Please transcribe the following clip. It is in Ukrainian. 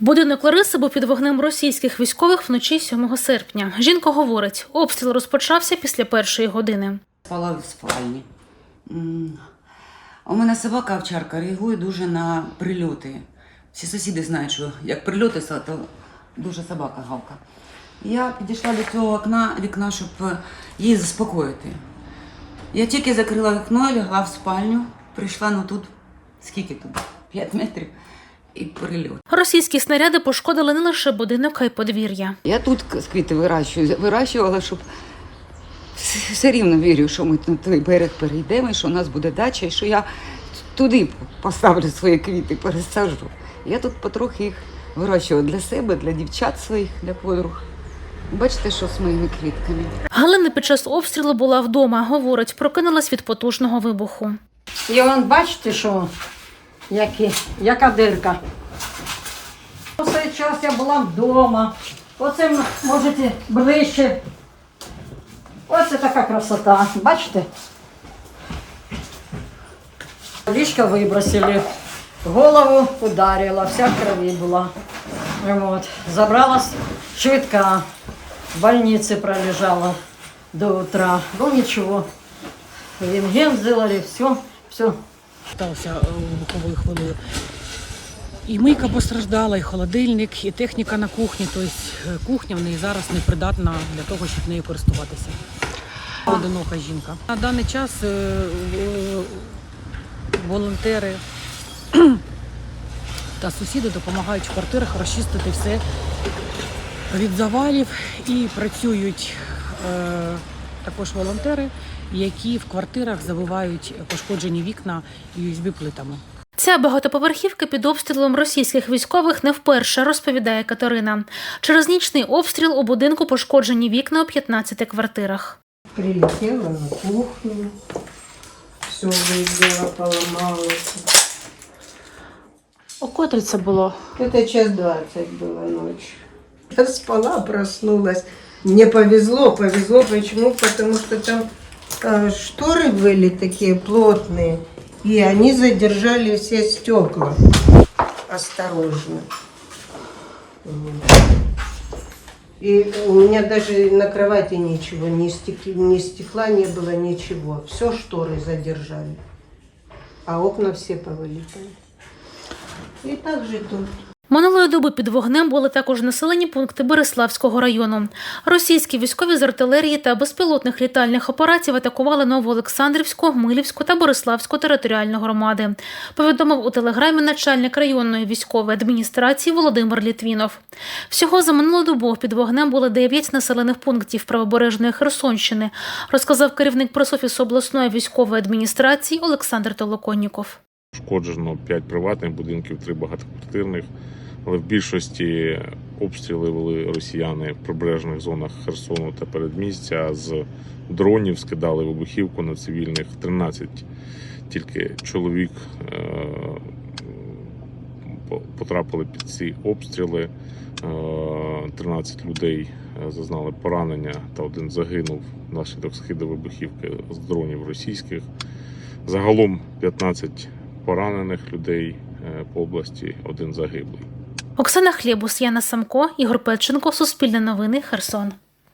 Будинок Лариси був під вогнем російських військових вночі 7 серпня. Жінка говорить, обстріл розпочався після першої години. Спала в спальні. У мене собака овчарка реагує дуже на прильоти. Всі сусіди знають, що як прильоти, то дуже собака гавка. Я підійшла до цього окна, вікна, щоб е, її заспокоїти. Я тільки закрила вікно, лягла в спальню, прийшла, ну тут, скільки тут? 5 метрів і прильот. Російські снаряди пошкодили не лише будинок, а й подвір'я. Я тут квіти вирощую, вирощувала, щоб все рівно вірю, що ми на той берег перейдемо, що у нас буде дача, і що я туди поставлю свої квіти, пересаджу. Я тут потрохи їх вирощувала для себе, для дівчат своїх, для подруг. Бачите, що з моїми квітками. Галина під час обстрілу була вдома. Говорить, прокинулась від потужного вибуху. І он бачите, що які, яка дирка. У цей час я була вдома. Оце можете ближче. Оце така красота. Бачите? Ліжко вибросили, голову ударила, вся в крові була. Вот. Забралась швидка, в больнице пролежала до утра. Ну ничего, рентген сделали, все, все. Сталося е, вибуховою хвилею. І мийка постраждала, і холодильник, і техніка на кухні. Тобто е, кухня в неї зараз непридатна для того, щоб нею користуватися. Одинока жінка. На даний час е, волонтери та сусіди допомагають в квартирах розчистити все від завалів і працюють також волонтери, які в квартирах забивають пошкоджені вікна USB-плитами. Ця багатоповерхівка під обстрілом російських військових не вперше, розповідає Катерина. Через нічний обстріл у будинку пошкоджені вікна у 15 квартирах. Прилетела на кухню, все выбило, поломалось. У котрі це було? Это час двадцать было ночью. Я спала, проснулась. Мне повезло, повезло. Почему? Потому что там э, шторы были такие плотные, и они задержали все стекла. Осторожно. И у меня даже на кровати ничего, ни, стек- ни стекла не было, ничего. Все шторы задержали. А окна все повылетали. И так же тут. Минулої доби під вогнем були також населені пункти Береславського району. Російські військові з артилерії та безпілотних літальних апаратів атакували Новоолександрівську, Милівську та Бориславську територіальну громади. Повідомив у телеграмі начальник районної військової адміністрації Володимир Літвінов. Всього за минулу добу під вогнем були 9 населених пунктів правобережної Херсонщини, розказав керівник пресофісу обласної військової адміністрації Олександр Толоконніков. Пошкоджено 5 приватних будинків, 3 багатоквартирних. Але в більшості обстріли вели росіяни в прибережних зонах Херсону та передмістя. З дронів скидали вибухівку на цивільних. 13 тільки чоловік е, потрапили під ці обстріли. Е, 13 людей е, зазнали поранення та один загинув внаслідок скиду вибухівки з дронів російських. Загалом 15 поранених людей е, по області, один загиблий. Оксана Хлєбус, Яна Самко, Ігор Петченко, Суспільне новини, Херсон.